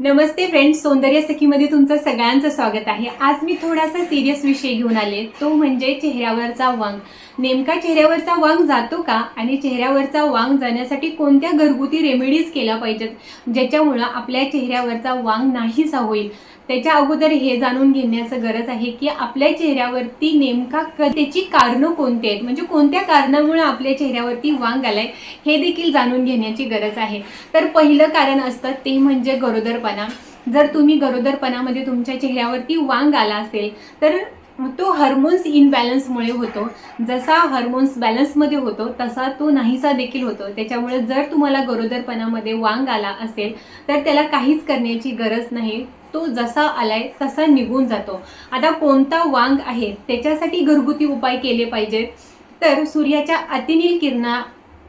नमस्ते friends सौंदर्य सखीमध्ये तुमचं सगळ्यांचं स्वागत आहे. आज मी थोडासा सिरियस विषय घेऊन आले. तो म्हणजे चेहऱ्यावरचा वांग. नेमका चेहऱ्यावरचा वांग जातो का? आणि चेहऱ्यावरचा वांग जाण्यासाठी कोणत्या घरगुती रेमेडीज केल्या पाहिजेत? ज्याच्यामुळं आपल्या चेहऱ्यावरचा वांग नाहीसा होईल? त्याच्या अगोदर हे जाणून घेण्याचं गरज आहे की आपल्या चेहऱ्यावरती नेमका त्याची कारणं कोणती आहेत? म्हणजे कोणत्या कारणामुळे आपल्या चेहऱ्यावरती वांग आलाय? हे देखील जाणून घेण्याची गरज आहे. तर पहिलं कारण असतं ते म्हणजे गरोदरपणा. जर तुम्ही गरोदरपणामध्ये तुमच्या चेहऱ्यावरती वांग आला असेल तर तो हार्मोन्स इनबॅलन्समुळे होतो. जसा हार्मोन्स बॅलन्समध्ये होतो तसा तो नाहीसा देखील होतो. त्याच्यामुळे जर तुम्हाला गरोदरपणामध्ये वांग आला असेल तर त्याला काहीच करण्याची गरज नाही. तो जसा आलाय तसा निघून जातो. आता कोणता वांग आहे? त्याच्यासाठी घरगुती उपाय केले पाहिजेत. तर सूर्याच्या अतिनील किरणा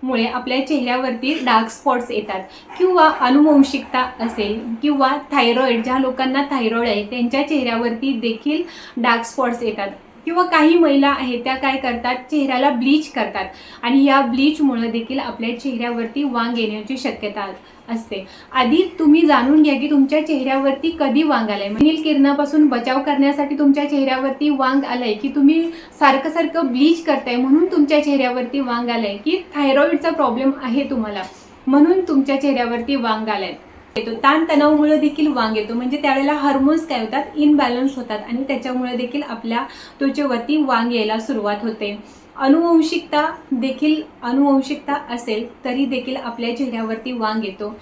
मुळे आपल्या चेहऱ्यावरती डार्क स्पॉट्स येतात. किंवा अनुवंशिकता असेल किंवा थायरॉईड ज्या लोकांना थायरॉईड आहे त्यांच्या चेहऱ्यावरती देखील डार्क स्पॉट्स येतात. किंवा काही महिला आहेत त्या काय करतात? चेहऱ्याला ब्लीच करतात. आणि या ब्लीचमुळे देखील आपल्या चेहऱ्यावरती वांग येण्याची शक्यता असते. आधी तुम्ही जाणून घ्या की तुमच्या चेहऱ्यावरती कधी वांग आलंय. नील किरणापासून बचाव करण्यासाठी तुमच्या चेहऱ्यावरती वांग आलंय की तुम्ही सारखं सारखं ब्लीच करताय म्हणून तुमच्या चेहऱ्यावरती वांग आलंय की थायरॉईडचा प्रॉब्लेम आहे तुम्हाला म्हणून तुमच्या चेहऱ्यावरती वांग आलाय. येतो. ताणतणावामुळे देखील वांग येतो. म्हणजे त्यावेळेला हार्मोन्स काय होतात? इनबॅलन्स होतात आणि त्याच्यामुळे देखील आपल्या त्वचेवरती वांग यायला सुरुवात होते. अनुवंशिकता देखील अनुवंशिकता असेल तरी देखील आपल्या चेहऱ्यावरती वांग येतो.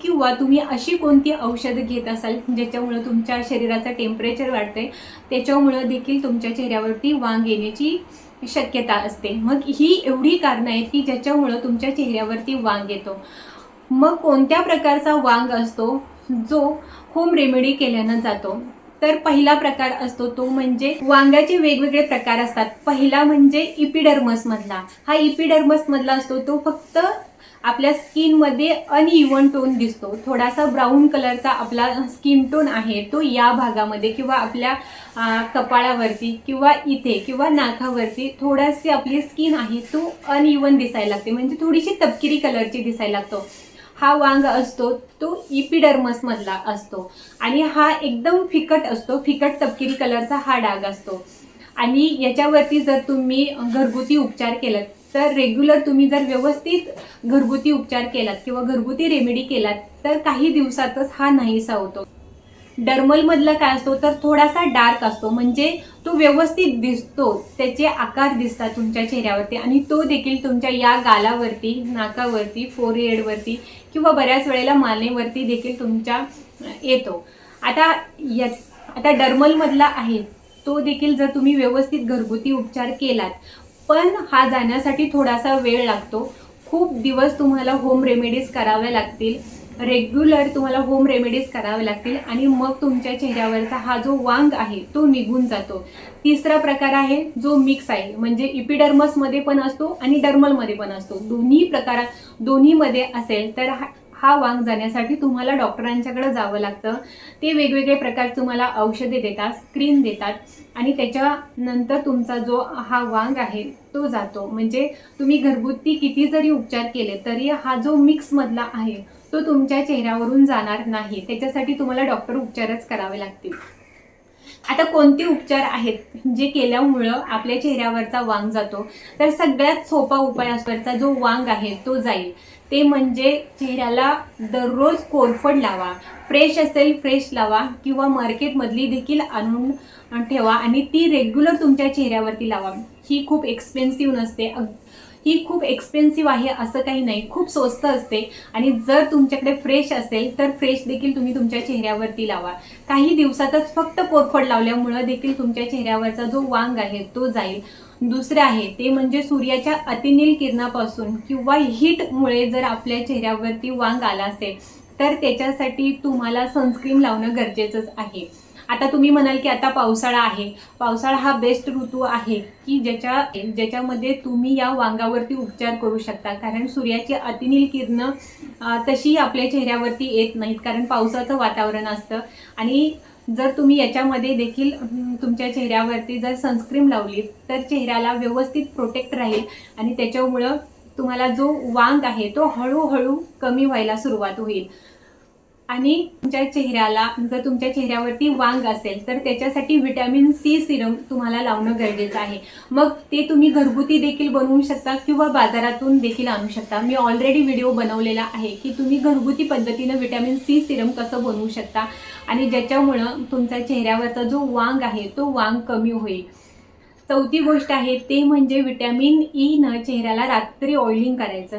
किंवा तुम्ही अशी कोणती औषधं घेत असाल ज्याच्यामुळं तुमच्या शरीराचं टेम्परेचर वाढते त्याच्यामुळं देखील तुमच्या चेहऱ्यावरती वांग येण्याची शक्यता असते. मग ही एवढी कारणं आहेत की ज्याच्यामुळं तुमच्या चेहऱ्यावरती वांग येतो. मग कोणत्या प्रकारचा वांग असतो? जो होम रेमेडी केल्यानं जातो. तर पहिला प्रकार असतो तो म्हणजे वांग्याचे वेगवेगळे प्रकार असतात. पहिला म्हणजे इपिडर्मस मधला. हा इपिडर्मस मधला असतो तो फक्त आपल्या स्किनमध्ये अनइवन टोन दिसतो. थोडासा ब्राऊन कलरचा आपला स्किन टोन आहे तो या भागामध्ये किंवा आपल्या कपाळावरती किंवा इथे किंवा नाकावरती थोडाशी आपली स्किन आहे तो अनइवन दिसायला लागते. म्हणजे थोडीशी तपकिरी कलरची दिसायला लागतो. हा वांग असतो तो इपिडर्मस मधला असतो. आणि हा एकदम फिकट असतो फिकट तपकिरी कलरचा हा डाग असतो. आणि याच्यावरती जर तुम्ही घरगुती उपचार केलात तर रेग्युलर तुम्ही जर व्यवस्थित घरगुती उपचार केलात किंवा घरगुती रेमेडी केलात तर काही दिवसातच हा नाहीसा होतो. डर्मलमधला काय असतो तर थोडासा डार्क असतो. म्हणजे तो व्यवस्थित दिसतो त्याचे आकार दिसतात तुमच्या चेहऱ्यावरती आणि तो देखील तुमच्या या गालावरती नाकावरती फोरहेडवरती किंवा बऱ्याच वेळेला मानेवरती देखील तुमच्या येतो. आता या आता डर्मलमधला आहे तो देखील जर तुम्ही व्यवस्थित घरगुती उपचार केलात पण हा जाण्यासाठी थोडासा वेळ लागतो. खूप दिवस तुम्हाला होम रेमेडीज कराव्या लागतील. रेग्युलर तुम्हाला होम रेमेडीज करावे लागतील आणि मग तुमच्या चेहऱ्यावरचा हा जो वांग आहे तो निघून जातो. तिसरा प्रकार आहे जो मिक्स आहे म्हणजे इपिडर्मसमध्ये पण असतो आणि डर्मलमध्ये पण असतो. दोन्ही प्रकार दोन्हीमध्ये असेल तर हा हा वांग जाण्यासाठी तुम्हाला डॉक्टरांच्याकडे जावं लागतं. ते वेगवेगळे प्रकार तुम्हाला औषधे देतात स्क्रीन देतात आणि त्याच्यानंतर तुमचा जो हा वांग आहे तो जातो. म्हणजे तुम्ही घरगुती किती जरी उपचार केले तरी हा जो मिक्समधला आहे तो तुमच्या चेहऱ्यावरून जाणार नाही. त्याच्यासाठी तुम्हाला डॉक्टर उपचारच करावे लागतील. आता कोणते उपचार आहेत? जे केल्यामुळं आपल्या चेहऱ्यावरचा वांग जातो. तर सगळ्यात सोपा उपाय असल्याचा जो वांग आहे तो जाईल. ते म्हणजे चेहऱ्याला दररोज कोरफड लावा. फ्रेश असेल फ्रेश लावा किंवा मार्केटमधली देखील आणून ठेवा आणि ती रेग्युलर तुमच्या चेहऱ्यावरती लावा. ही खूप एक्सपेन्सिव्ह नसते. अग- ही खूप एक्सपेन्सिव्ह आहे असं काही नाही. खूप स्वस्त असते. आणि जर तुमच्याकडे फ्रेश असेल तर फ्रेश देखील तुम्ही तुमच्या चेहऱ्यावरती लावा. काही दिवसातच फक्त कोरफड लावल्यामुळं देखील तुमच्या चेहऱ्यावरचा जो वांग आहे तो जाईल. दुसरे आहे ते म्हणजे सूर्याच्या अतिनील किरणापासून किंवा हीटमुळे जर आपल्या चेहऱ्यावरती वांग आला असेल तर त्याच्यासाठी तुम्हाला सनस्क्रीन लावणं गरजेचंच आहे. आता तुम्ही म्हणाल की आता पावसाळा आहे. पावसाळा हा बेस्ट ऋतू आहे की ज्याच्या ज्याच्यामध्ये तुम्ही या वांगावरती उपचार करू शकता. कारण सूर्याची अतिनील किरणं तशी आपल्या चेहऱ्यावरती येत नाहीत. कारण पावसाचं वातावरण असतं. आणि जर तुम्ही याच्यामध्ये देखील तुमच्या चेहऱ्यावरती जर सनस्क्रीन लावली तर चेहऱ्याला व्यवस्थित प्रोटेक्ट राहील. आणि त्याच्यामुळं तुम्हाला जो वांग आहे तो हळूहळू कमी व्हायला सुरुवात होईल. आणि तुमच्या चेहऱ्याला जर तुमच्या चेहऱ्यावरती वांग असेल तर त्याच्यासाठी व्हिटॅमिन सी सिरम तुम्हाला लावणं गरजेचं आहे. मग ते तुम्ही घरगुती देखील बनवू शकता किंवा बाजारातून देखील आणू शकता. मी ऑलरेडी व्हिडिओ बनवलेला आहे की तुम्ही घरगुती पद्धतीनं व्हिटॅमिन सी सिरम कसं बनवू शकता आणि ज्याच्यामुळं तुमच्या चेहऱ्यावरचा जो वांग आहे तो वांग कमी होईल. चौथी गोष्ट आहे ते म्हणजे विटॅमिन e ईनं चेहऱ्याला रात्री ऑइलिंग करायचं.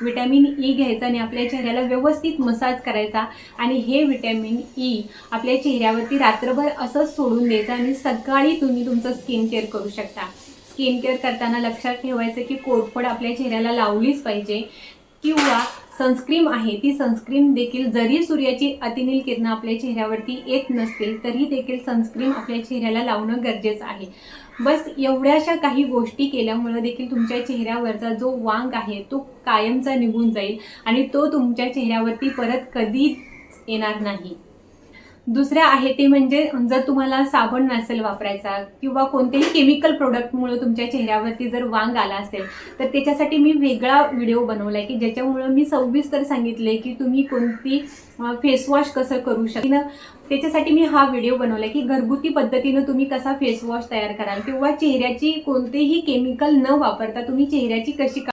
विटॅमिन ई घ्यायचं आणि आपल्या चेहऱ्याला व्यवस्थित मसाज करायचा. आणि हे विटॅमिन ई आपल्या चेहऱ्यावरती रात्रभर असंच सोडून द्यायचं आणि सकाळी तुम्ही तुमचं स्किन केअर करू शकता. स्किन केअर करताना लक्षात ठेवायचं की कोरफड आपल्या चेहऱ्याला लावलीच पाहिजे. किंवा सनस्क्रीम आहे ती सनस्क्रीम देखील जरी सूर्याची अतिनील किरणं आपल्या चेहऱ्यावरती येत नसतील तरी देखील सनस्क्रीम आपल्या चेहऱ्याला लावणं गरजेचं आहे. बस एवढ्याशा काही गोष्टी केल्यामुळं देखील तुमच्या चेहऱ्यावरचा जो वांग आहे तो कायमचा निघून जाईल आणि तो तुमच्या चेहऱ्यावरती परत कधीच येणार नाही. दुसरं आहे ते म्हणजे जर तुम्हाला साबण नसेल वापरायचा किंवा कोणत्याही केमिकल प्रोडक्टमुळे तुमच्या चेहऱ्यावरती जर वांग आला असेल तर त्याच्यासाठी मी वेगळा व्हिडिओ बनवला आहे की ज्याच्यामुळं मी सविस्तर सांगितले की तुम्ही कोणती फेसवॉश कसं करू शकता त्याच्यासाठी मी हा व्हिडिओ बनवला की घरगुती पद्धतीनं तुम्ही कसा फेसवॉश तयार कराल किंवा चेहऱ्याची कोणतेही केमिकल न वापरता तुम्ही चेहऱ्याची कशी